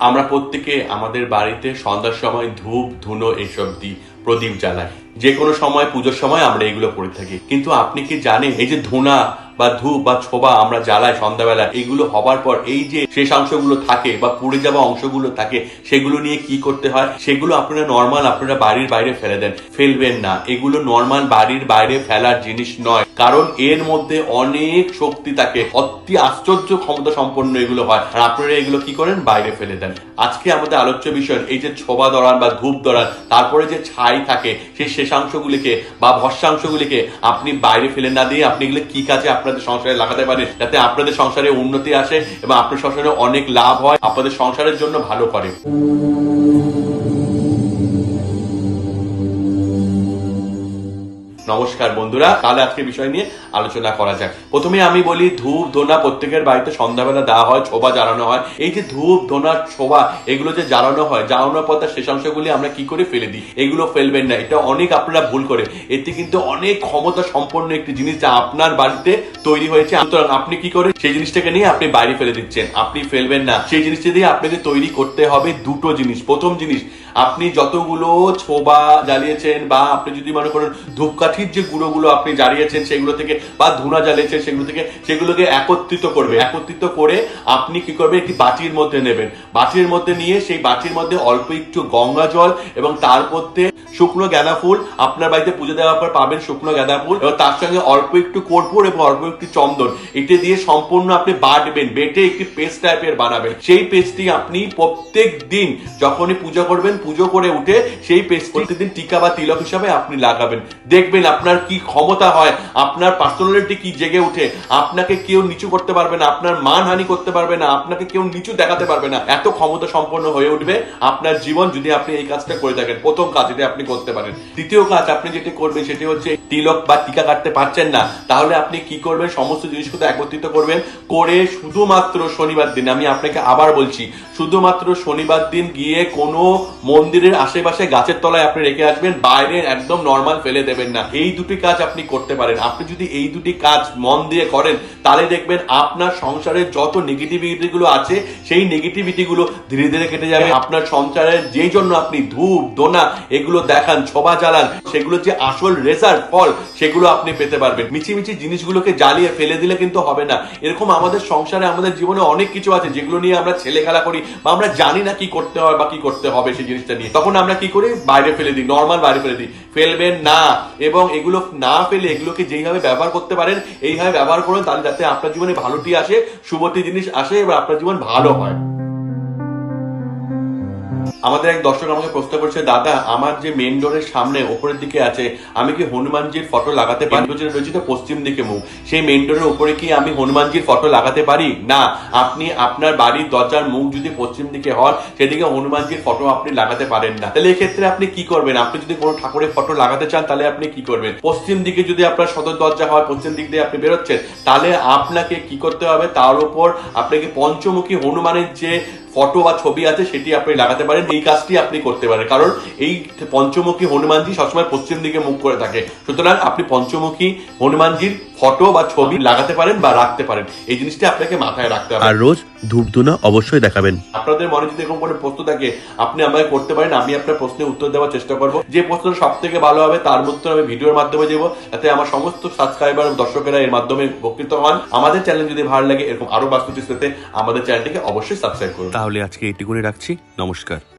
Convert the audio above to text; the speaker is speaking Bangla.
আমরা প্রত্যেকে আমাদের বাড়িতে সন্ধ্যার সময় ধূপ ধুনো এসব দিই প্রদীপ জ্বালাই। যে কোনো সময়, পুজোর সময় আমরা এগুলো করে থাকি। কিন্তু আপনি কি জানেন, এই যে ধুনা বা ধূপ বা ছোবা আমরা জ্বালাই সন্ধ্যাবেলা, এগুলো হবার পর এই যে শেষাংশগুলো থাকে বা পুড়ে যাওয়া অংশগুলো থাকে, সেগুলো নিয়ে কি করতে হয়? সেগুলো আপনারা নর্মাল আপনারা বাড়ির বাইরে ফেলে দেন। ফেলবেন না। এগুলো নর্মাল বাড়ির বাইরে ফেলার জিনিস নয়। কারণ এর মধ্যে অনেক শক্তি থাকে। অতি আশ্চর্য ক্ষমতা সম্পন্ন এগুলো হয়। আর আপনারা এগুলো কি করেন? বাইরে ফেলে দেন। আজকে আমাদের আলোচ্য বিষয়, এই যে ছোবা দরান বা ধূপ দরান তারপরে যে ছাই থাকে সেই শেষাংশগুলিকে বা ভস্যাংশগুলিকে আপনি বাইরে ফেলে না দিয়ে আপনি এগুলো কি কাজে আপনাদের সংসারে লাগাতে পারেন যাতে আপনাদের সংসারে উন্নতি আসে এবং আপনার সংসারে অনেক লাভ হয়, আপনাদের সংসারের জন্য ভালো করে। নমস্কার বন্ধুরা, তাহলে আজকে বিষয় নিয়ে আলোচনা করা যাক। প্রথমে আমি বলি ধূপ ধোনা প্রত্যেকের বাড়িতে সন্ধ্যাবেলা দেওয়া হয় ছোবা জ্বালানো হয়। এই যে ধূপ ধোনা ছোবা এগুলো যে জ্বালানো হয়, জ্বালানোর পর তার শেষাংশগুলি আমরা কি করে ফেলে দিই? এগুলো ফেলবেন না, এটা অনেক আপনারা ভুল করে। এতে কিন্তু অনেক ক্ষমতা সম্পন্ন একটি জিনিস যা আপনার বাড়িতে তৈরি হয়েছে। সুতরাং আপনি কি করে? সেই জিনিসটাকে নিয়ে আপনি বাইরে ফেলে দিচ্ছেন। আপনি ফেলবেন না। সেই জিনিসটা দিয়ে আপনাকে তৈরি করতে হবে দুটো জিনিস। প্রথম জিনিস, আপনি যতগুলো ছোবা জ্বালিয়েছেন বা আপনি যদি মনে করেন ধূপকাঠির যে গুঁড়োগুলো আপনি জ্বালিয়েছেন সেগুলো থেকে বা ধুনা জ্বালিয়েছেন, সেগুলো থেকে, সেগুলোকে একত্রিত করবে। একত্রিত করে আপনি কি করবেন? একটি বাটির মধ্যে নেবেন। বাটির মধ্যে নিয়ে সেই বাটির মধ্যে অল্প একটু গঙ্গা জল এবং তার মধ্যে শুকনো গাঁদা ফুল, আপনার বাড়িতে পুজো দেওয়ার পর পাবেন শুকনো গাঁদা ফুল, এবং তার সঙ্গে অল্প একটু কর্পূর এবং অল্প একটু চন্দন। এটি দিয়ে সম্পূর্ণ আপনি বাটবেন, বেটে একটি পেস্ট টাইপের বানাবেন। সেই পেস্টটি আপনি প্রত্যেক দিন যখনই পুজো করবেন, পুজো করে উঠে সেই পেস্ট প্রতিদিন টিকা বা তিলক হিসাবে আপনি লাগাবেন। দেখবেন আপনার কি ক্ষমতা হয় আপনার পার্সোনালিটি কি জেগে উঠে আপনাকে কেউ নিচু করতে পারবে না, আপনার মানহানি করতে পারবে না, আপনাকে কেউ নিচু দেখাতে পারবে না। এত ক্ষমতা সম্পন্ন হয়ে উঠবে আপনার জীবন যদি আপনি এই কাজটা করে থাকেন, প্রথম কাজ যেটা আপনি করতে পারেন। দ্বিতীয় কাজ আপনি যেটা করবেন সেটি হচ্ছে তিলক বা টিকা কাটতে পারছেন না। তাহলে আপনি কি করবেন? সমস্ত জিনিসগুলো একত্রিত করবেন করে শুধুমাত্র শনিবার দিন, আমি আপনাকে আবার বলছি, শুধুমাত্র শনিবার দিন গিয়ে কোনো মন্দিরের আশেপাশে গাছের তলায় আপনি রেখে আসবেন, বাইরে একদম নর্মাল ফেলে দেবেন না। এই দুটি কাজ আপনি করতে পারেন। আপনি যদি এই দুটি কাজ মন দিয়ে করেন, তাহলে দেখবেন আপনার সংসারের যত নেগেটিভিটি গুলো আছে, সেই নেগেটিভিটি গুলো ধীরে ধীরে কেটে যাবে। আপনার সংসারের যেই জন্য আপনি ধূপ, দোনা, এগুলো দেখান, ছবা জ্বালান, সেগুলো যে আসল রেজাল্ট ফল, সেগুলো আপনি পেতে পারবেন। মিছিমিছি জিনিসগুলোকে জ্বালিয়ে ফেলে দিলে কিন্তু হবে না। এরকম আমাদের সংসারে, আমাদের জীবনে অনেক কিছু আছে যেগুলো নিয়ে আমরা ছেলে খেলা করি বা আমরা জানি না কি করতে হয় বা কি করতে হবে সেই জিনিসটা নিয়ে। তখন আমরা কি করি? বাইরে ফেলে দিই নর্মাল বাইরে ফেলে দিই। ফেলবেন না, এবং এগুলো না ফেলে এগুলোকে যেইভাবে ব্যবহার করতে পারেন, এইভাবে ব্যবহার করুন, তাহলে যাতে আপনার জীবনে ভালোটি আসে শুভটি জিনিস আসে, এবার আপনার জীবন ভালো হয়। আমাদের এক দর্শক আমাকে প্রশ্ন করছে, দাদা, আমার যে মেন ডোরের সামনে ওপরের দিকে আছে, আমি কি হনুমানজির ফটো লাগাতে পারি? যেটা রয়েছে তো পশ্চিম দিকে মুখ। সেই মেন ডোরের উপরে কি আমি হনুমানজির ফটো লাগাতে পারি? না, আপনি আপনার বাড়ির দরজার মুখ যদি পশ্চিম দিকে হন সেদিকে হনুমানজির ফটো আপনি লাগাতে পারেন না। তাহলে এক্ষেত্রে আপনি কি করবেন? আপনি যদি কোনো ঠাকুরের ফটো লাগাতে চান, তাহলে আপনি কি করবেন? পশ্চিম দিকে যদি আপনার সদর দরজা হয়, পশ্চিম দিক দিয়ে আপনি বেরোচ্ছেন, তাহলে আপনাকে কি করতে হবে? তার উপর আপনাকে পঞ্চমুখী হনুমানের যে ফটো বা ছবি আছে, সেটি আপনি লাগাতে পারেন। এই কাজটি আপনি করতে পারেন। কারণ এই পঞ্চমুখী হনুমানজি সবসময় পশ্চিম দিকে মুখ করে থাকে। সুতরাং আপনি পঞ্চমুখী হনুমানজির ফটো বা ছবি লাগাতে পারেন বা রাখতে পারেন। এই জিনিসটি আপনাকে মাথায় রাখতে হবে। আর রোজ ধূপধুনা অবশ্যই দেখাবেন। আপনাদের মনে যদি এরকম কোনো প্রশ্ন থাকে আপনি আমাকে করতে পারেন আমি আপনার প্রশ্নের উত্তর দেওয়ার চেষ্টা করব। যে প্রশ্নটা সব থেকে ভালো হবে তার উত্তর আমি ভিডিওর মাধ্যমে দেবো। যাতে আমার সমস্ত সাবস্ক্রাইবার দর্শকেরা এর মাধ্যমে উপকৃত হন। আমাদের চ্যানেল যদি ভালো লাগে এরকম আরও বাস্তু পেতে আমাদের চ্যানেলটিকে অবশ্যই সাবস্ক্রাইব করুন। তাহলে আজকে এটুকুনি রাখছি। নমস্কার।